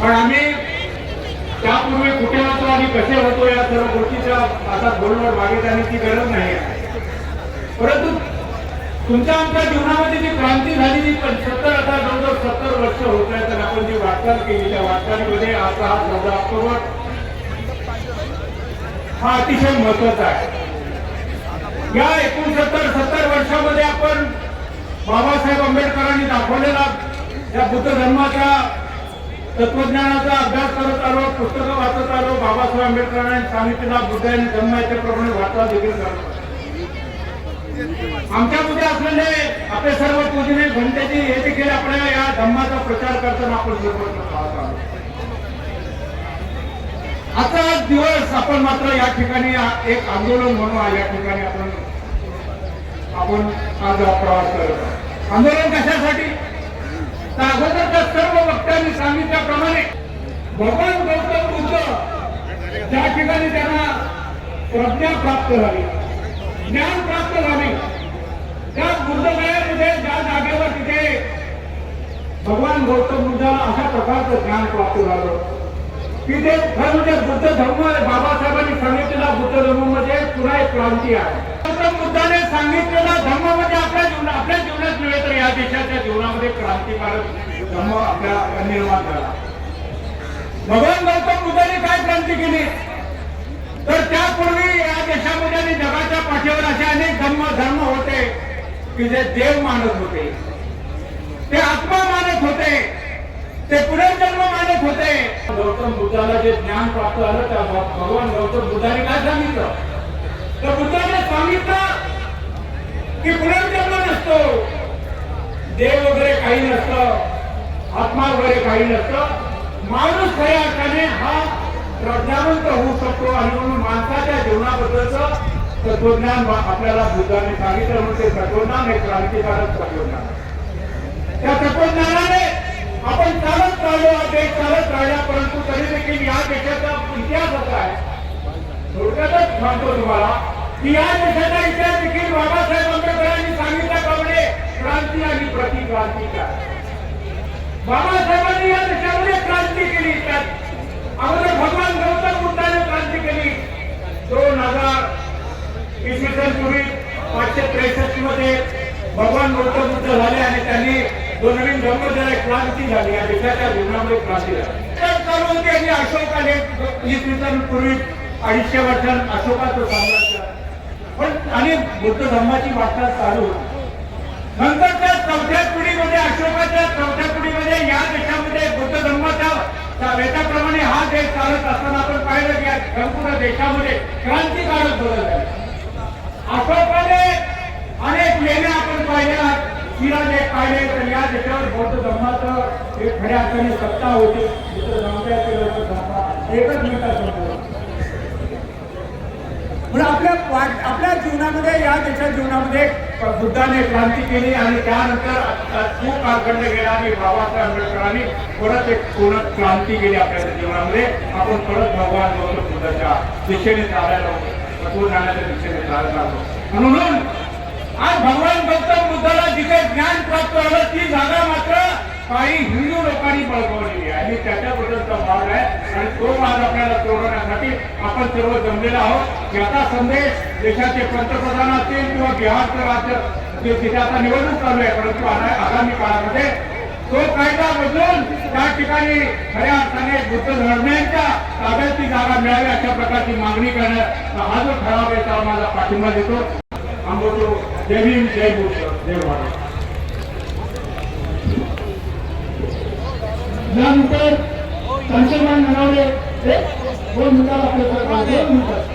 पण आम्ही त्यापूर्वी कुठे होतो आणि कसे होतो या सर्व गोष्टीच्या आता बोलणं मागे जाण्याची गरज नाही आहे. परंतु तुमच्या आमच्या जीवनामध्ये जी क्रांती झाली पण सत्तर आता जवळजवळ सत्तर वर्ष होत आहे तर आपण जी वाटचाल केली त्या वाटचालीमध्ये आता हा चौदा ऑक्टोबर हा अतिशय महत्त्वाचा आहे. या एकोणसत्तर सत्तर वर्षामध्ये आपण बाबासाहेब आंबेडकरांनी दाखवलेला या बुद्ध धर्माचा तत्वज्ञानाचा अभ्यास करत आलो पुस्तकं वाचत आलो बाबासाहेब आंबेडकरांनी सांगितलेला बुद्ध आणि धर्म याच्याप्रमाणे वाचा देखील करत आमच्यामध्ये असलेले आपले सर्व पूजने घंटेची हे देखील आपल्या या धम्माचा प्रचार करताना आपण आता दिवस आपण मात्र या ठिकाणी एक आंदोलन म्हणून या ठिकाणी आपण आपण आज प्रवास करत आंदोलन कशासाठी? तर अगोदरच्या सर्व ठिकाणी सांगितल्याप्रमाणे भगवान गौतम बुद्ध त्या ठिकाणी त्यांना प्रज्ञा प्राप्त झाली ज्ञान प्राप्त झाले त्या बुद्धगयामध्ये ज्या जागेवर तिथे भगवान गौतम बुद्धाला अशा प्रकारचं ज्ञान प्राप्त झालं. तिथे खरं म्हणजे बुद्ध धर्म बाबासाहेबांनी सांगितलेला बुद्ध धर्मामध्ये पुन्हा एक क्रांती आहे. गौतम बुद्धाने सांगितलेला धर्म म्हणजे आपल्या जीवनात आपल्या जीवनात नव्हे तर या देशाच्या जीवनामध्ये क्रांतिकारक धर्म आपल्या निर्माण झाला. भगवान गौतम बुद्धाने काय क्रांती केली? तर त्यापूर्वी या देशामध्ये आणि जगाच्या पाठीवर असे अनेक धर्म धर्म होते की जे देव मानत होते. ते आत्मा मानत होते. ते पुनर्जन्म मानत होते. गौतम बुद्धाला जे ज्ञान प्राप्त झालं त्या भगवान गौतम बुद्धाने काय सांगितलं? तर बुद्धाने सांगितलं की पुनर्जन्म नसतो. देव वगैरे काही नसतं. आत्मा वगैरे काही नसतं. माणूस खऱ्या अर्थाने हा प्रज्ञावंत होऊ शकतो आणि म्हणून माणसाच्या जीवनाबद्दलचं तत्वज्ञान आपल्याला बुद्धाने सांगितलं म्हणजे तत्वज्ञान हे क्रांतिकारक तत्वज्ञान त्या तत्वज्ञानाने आपण चालत चाललो देश चालत राहिला परंतु तरी देखील या देशाचा इतिहास असा आहे. थोडक्यातच सांगतो तुम्हाला की या देशाचा इतिहास देखील बाबासाहेब आंबेडकरांनी सांगितल्याप्रमाणे क्रांती आणि प्रतिक्रांती काय बाबासाहेबांनी या देशामध्ये क्रांती केली. त्यात अगोदर भगवान गौतम बुद्धाने क्रांती केली. दोन हजार इसवी सन पूर्वी पाचशे त्रेसष्टमध्ये भगवान गौतम बुद्ध झाले आणि त्यांनी दोन नवीन धर्मजय क्रांती झाली या देशाच्या जीवनामध्ये क्रांती झाली. तर चालू होते इसवी सन पूर्वी अडीचशे वर्षांत अशोकाचं साम्राज्य. पण आणि बुद्ध धर्माची वाटचाल चालू होती. नंतरच्या चौथ्या पिढीमध्ये अशोकाच्या चौथ्या पिढीमध्ये या देशामध्ये बुद्ध धर्माच्या वेताप्रमाणे हा देश चालत असताना आपण पाहिलं की या संपूर्ण देशामध्ये क्रांतिकारक बदल झाले अशोकाने अनेक लेण्या आपण पाहिल्या. शिलालेख पाहिले तर या देशावर बौद्ध धर्माचं एक खऱ्या अर्थाने सत्ता होती. बुद्ध धर्माच्या एकच आपल्या आपल्या जीवनामध्ये या देशाच्या जीवनामध्ये बुद्धाने क्रांती केली आणि त्यानंतर खूप कालखंड गेला आणि बाबासाहेब आंबेडकरांनी परत एक पूर्ण क्रांती केली आपल्या जीवनामध्ये. आपण परत भगवान गौतम बुद्धाच्या दिशेने चालायला जाण्याच्या दिशेने चालायला लागलो म्हणून आज भगवान गौतम बुद्धाला जिथे ज्ञान प्राप्त झालं ती जागा मात्र काही हिंदू लोकांनी बळकावलेली आहे. आणि त्याच्याबद्दलचा भाग आहे. आणि तो भाग आपल्याला आपण सर्व जमलेलो आहोत. याचा संदेश देशाचे पंतप्रधान असतील किंवा बिहारचं राज्य तिथे आता निवडणूक चालू आहे परंतु आगामी काळामध्ये तो कायदा बदलून त्या ठिकाणी खऱ्या अर्थाने बुद्ध धर्मियांच्या ताब्यात ती जागा मिळावी अशा प्रकारची मागणी करण्यात हा जो ठराव आहे त्याला माझा पाठिंबा देतो. थांबवतो. जय भीम जय बुद्ध जय भारत यानंतर संशयमान म्हणाले दोन मिनिटात आपले दोन मिनिटात